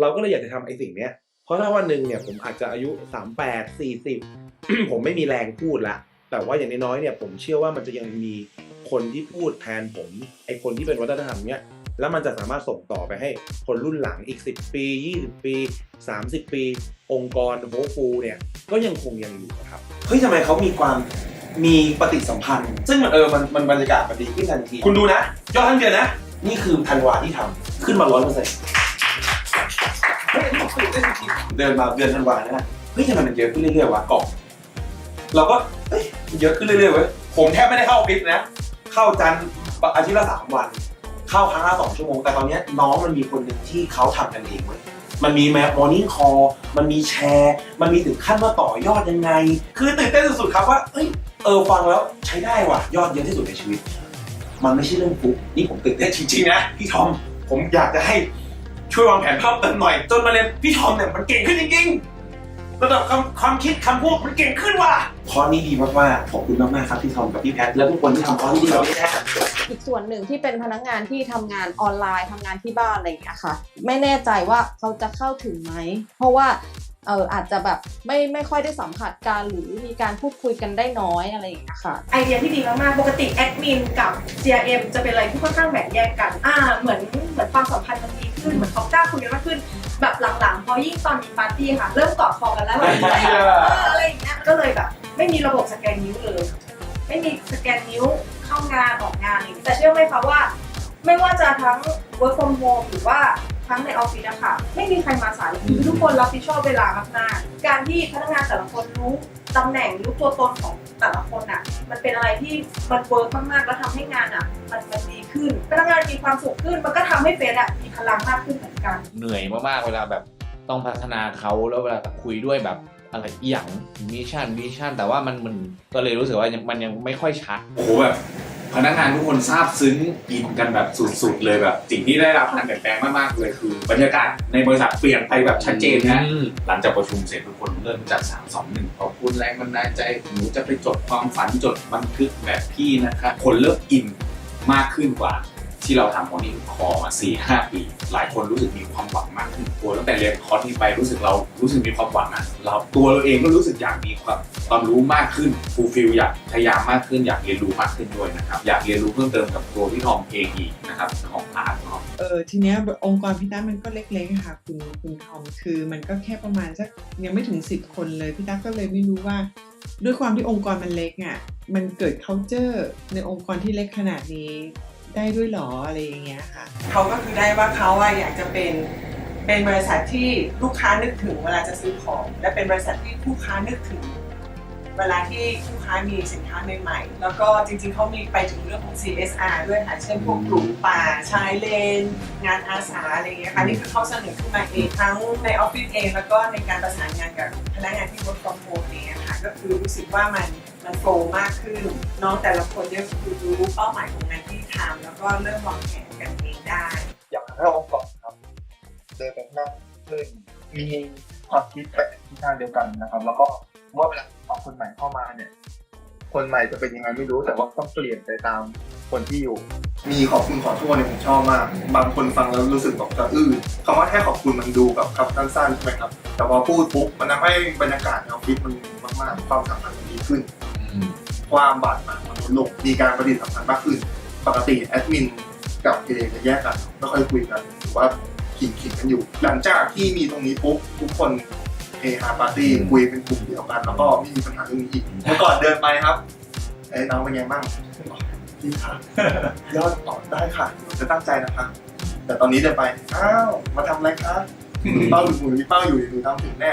เราก็เลยอยากจะทำไอ้สิ่งเนี้ย เพราะถ้าวันหนึ่งเนี่ยผมอาจจะอายุ 38 40 ผมไม่มีแรงพูดละ แต่ว่าอย่างน้อยๆเนี่ยผมเชื่อว่ามันจะยังมีคนที่พูดแทนผม ไอ้คนที่เป็นวัฒนธรรมเนี่ยแล้วมันจะสามารถส่งต่อไปให้คนรุ่นหลังอีก 10 ปี 20 ปี 30 ปี องค์กรโฮฟูเนี่ยก็ยังคงยังอยู่ครับเฮ้ยทำไมเขามีความมีปฏิสัมพันธ์ ซึ่งมันเออมันมันบรรยากาศมันดีขึ้นทันที คุณดูนะ ยอดทั้งเดือนนะ นี่คือธันวาที่ทำขึ้นมาร้อยเปอร์เซ็นต์ เฮ้ยผมตื่นเต้นจริงเดินมาเดือนธันวาเนี่ยนะเฮ้ยทำไมมันเยอะขึ้นเรื่อยๆวะกล่องเราก็เฮ้ยมันเยอะขึ้นเรื่อยๆเว้ยผมแทบไม่ได้เข้าออฟฟิศนะ เข้าจันทร์อาทิตย์ละสามวัน เข้าครั้งละสองชั่วโมง แต่ตอนเนี้ยน้องมันมีคนหนึ่งที่เขาทำกันเองเว้ยมันมีแมมอร์นิ่งคอมันมีแชร์ มันมีถึงขั้นว่าต่อยอดยังไง คือตื่นเต้นสุดๆครับว่าเอ้ยเออฟังแล้วใช้ได้ว่ะ ยอดเยอะที่สุดในชีวิต มันไม่ใช่เรื่องฟุกนี่ผมตื่นเต้นจริงๆนะพี่ทอม ผมอยากจะให้ ช่วยวางแผนเพิ่มเติมหน่อย จนมาเรียนพี่ทอมเนี่ยมันเก่งขึ้นจริงๆระดับความความคิดคำพูดมันเก่งขึ้นว่ะคอร์สนี้ดีมากๆขอบคุณมากๆครับพี่ทอมกับพี่แพทและทุกคนที่ทำคอร์สนี้ดีเราได้แน่อีกส่วนหนึ่งที่เป็นพนักงานที่ทำงานออนไลน์ทำงานที่บ้านอะไรอย่างเงี้ยค่ะ ไม่แน่ใจว่าเขาจะเข้าถึงไหม เพราะว่าเอออาจจะแบบไม่ไม่ค่อยได้สัมผัสการหรือมีการพูดคุยกันได้น้อยอะไรอย่างเงี้ยค่ะไอเดียที่ดีมากๆ ปกติแอดมินกับ CRM จะเป็นอะไรที่ค่อนข้างแบ่งแยกกัน อ่าเหมือนเหมือนความสัมพันธ์มันดี ขึ้นเหมือนเขากล้าคุยกันมากขึ้น แบบหลังๆพอยิ่งตอนมีปาร์ตี้ค่ะ เริ่มกอดคอกันแล้วแบบเอออะไรอย่างเงี้ยก็เลยแบบ ไม่มีระบบสแกนนิ้วเลย ไม่มีสแกนนิ้วเข้างานออกงานอะไรอย่างเงี้ยแต่เชื่อไหมคะว่า ไม่ว่าจะทั้ง work from home หรือว่าทั้งในออฟฟิศอะค่ะไม่มีใครมาสายคือทุกคนรับผิดชอบเวลามากๆการที่พนักงานแต่ละคนรู้ตำแหน่งรู้ตัวตนของแต่ละคนอะมันเป็นอะไรที่มันเวิร์กมากๆแล้วทำให้งานอะมันมันดีขึ้นพนักงานมีความสุขขึ้น มันก็ทำให้เฟสอะมี พลังมากขึ้นเหมือนกัน เหนื่อยมากๆ เวลาแบบต้องพัฒนาเขาแล้วเวลาคุยด้วยแบบอะไรอหย่างมิชชั่นวิชั่น แต่ว่ามันมันก็เลยรู้สึกว่ายังมันยังไม่ค่อยชัด โอ้โหแบบพนักงานทุกคนซาบซึ้งอินกันแบบสุดๆเลยแบบ สิ่งที่ได้รับการเปลี่ยนแปลงมากๆเลยคือบรรยากาศในบริษัทเปลี่ยนไปแบบชัดเจนนะอืม หลังจากประชุมเสร็จทุกคนเริ่มจาก3 2 1ขอบคุณแรงบันดาลใจหนูจะไปจดความฝันจดบันทึกแบบพี่นะครับคนเริ่มอินมากขึ้นกว่า ที่เราทำของนี่คอมา4 5ปี หลายคนรู้สึกมีความหวังมากขึ้นตัวตั้งแต่เรียนคอร์สนี้ไปรู้สึกเรารู้สึกมีความหวังอะเราตัวเราเองก็รู้สึกอยากมีความความรู้มากขึ้นฟูลฟิลอยากพยายามมากขึ้นอยากเรียนรู้มากขึ้นด้วยนะครับอยากเรียนรู้เพิ่มเติมกับตัวพี่ทอมเองอีกนะครับของอาร์ตเนาะเออทีเนี้ยองค์กรพี่ต้ามันก็เล็กๆค่ะคุณคุณทอมคือมันก็แค่ประมาณสักยังไม่ถึงสิบคนเลยพี่ต้าก็เลยไม่รู้ว่า ด้วยความที่องค์กรมันเล็กอะมันเกิด culture ในองค์กรที่เล็กขนาดนี้ ได้ด้วยหรออะไรอย่างเงี้ยค่ะเขาก็คือได้ว่าเขาอะอยากจะเป็นเป็นบริษัทที่ลูกค้านึกถึงเวลาจะซื้อของ และเป็นบริษัทที่ผู้ค้านึกถึง เวลาที่ลูกค้ามีสินค้าใหม่ๆแล้วก็จริงๆเขามีไปถึงเรื่องของ CSR ด้วยค่ะเช่นพวกปลูกป่าชายเลน งานอาสาอะไรอย่างเงี้ยค่ะนี่คือเขาเสนอขึ้นมาเองทั้งในออฟฟิศเอง แล้วก็ในการประสานงานกับพนักงานที่ work from home เองอะค่ะก็คือรู้สึกว่ามันมันโฟล์มากขึ้นน้องแต่ละคนเนี่ยคือรู้เป้าหมายของ ที่ทำแล้วก็เริ่มวางแผนกันเองได้ อยากให้องค์กรครับ เดินไปข้างหน้าขึ้นมีความคิดไปทิศทางเดียวกันนะครับ แล้วก็เมื่อเวลาเอาคนใหม่เข้ามาเนี่ย คนใหม่จะเป็นยังไงไม่รู้แต่ว่าต้องเปลี่ยนไปตามคนที่อยู่ มีขอบคุณขอโทษเนี่ยผมชอบมาก บางคนฟังแล้วรู้สึกแบบกระอื้อคำว่าแค่ขอบคุณมันดูแบบคำสั้นๆใช่ไหมครับ แต่พอพูดปุ๊บมันทำให้บรรยากาศในออฟฟิศมันมากๆ ความสัมพันธ์มันดีขึ้น ความบาดหมางมันลดลงมีการปฏิสัมพันธ์มากขึ้น ปกติแอดมินกับเอจะแยกกันไม่ค่อยคุยกันหรือว่าขิงขิงกันอยู่ หลังจากที่มีตรงนี้ปุ๊บทุกคนเฮฮาปาร์ตี้คุยเป็นกลุ่มเดียวกัน แล้วก็ไม่มีปัญหาเรื่องนี้อีกเมื่อก่อนเดินไปครับไอ้ยน้องเป็นไงบ้างพี่ค่ะยอดตอบได้ค่ะหนูจะตั้งใจนะคะแต่ตอนนี้เดินไปอ้าวมาทำอะไรคะมีเป้าอยู่หนูมีเป้าอยู่หนูทำถึงแน่